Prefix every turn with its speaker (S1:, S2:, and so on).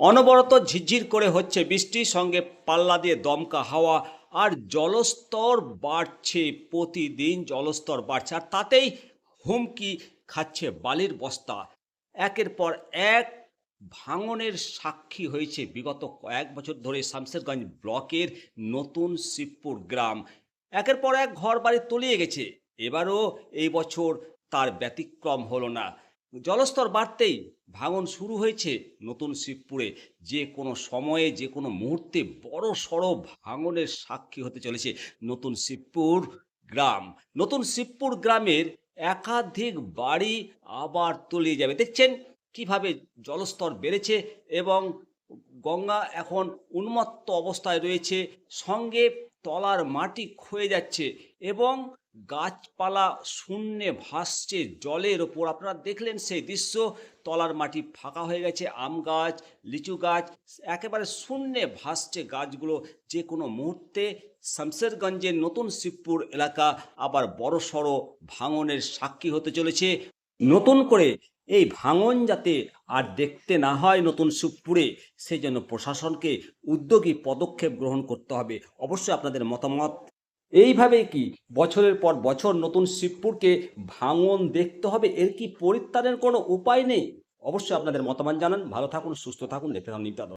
S1: অনবরত ঝিরঝির করে হচ্ছে বৃষ্টির সঙ্গে পাল্লা দিয়ে দমকা হাওয়া আর জলস্তর বাড়ছে প্রতিদিন, জলস্তর বাড়ছে। আর তাতেই হুমকি খাচ্ছে বালির বস্তা। একের পর এক ভাঙনের সাক্ষী হয়েছে বিগত কয়েক বছর ধরে শামশেরগঞ্জ ব্লকের নতুন শিবপুর গ্রাম। একের পর এক ঘর বাড়ি তলিয়ে গেছে। এবারও এই বছর তার ব্যতিক্রম হলো না। জলস্তর বাড়তেই ভাঙন শুরু হয়েছে নতুন শিবপুরে। যে কোনো সময়ে, যে কোনো মুহূর্তে বড় সড়ো ভাঙনের সাক্ষী হতে চলেছে নতুন শিবপুর গ্রাম। নতুন শিবপুর গ্রামের একাধিক বাড়ি আবার তলিয়ে যাবে। দেখছেন কীভাবে জলস্তর বেড়েছে এবং গঙ্গা এখন উন্মত্ত অবস্থায় রয়েছে। সঙ্গে তলার মাটি ক্ষয়ে যাচ্ছে এবং গাছপালা শূন্যে ভাসছে, জলের ওপর। আপনারা দেখলেন সেই দৃশ্য, তলার মাটি ফাঁকা হয়ে গেছে, আম গাছ, লিচু গাছ, একেবারে শূন্যে ভাসছে গাছগুলো। যে কোনো মুহূর্তে শামশেরগঞ্জের নতুন শিবপুর এলাকা আবার বড় সড়ো ভাঙনের সাক্ষী হতে চলেছে। নতুন করে এই ভাঙন যাতে আর দেখতে না হয় নতুন শিবপুরে, সেই জন্য প্রশাসনকে উদ্যোগী পদক্ষেপ গ্রহণ করতে হবে। অবশ্যই আপনাদের মতামত এইভাবে কি বছরের পর বছর নতুন শিবপুরকে ভাঙন দেখতে হবে? এর কি পরিত্রাণের কোনো উপায় নেই? অবশ্যই আপনাদের মতামত জানান। ভালো থাকুন, সুস্থ থাকুন। দেখতে নিত্যাদ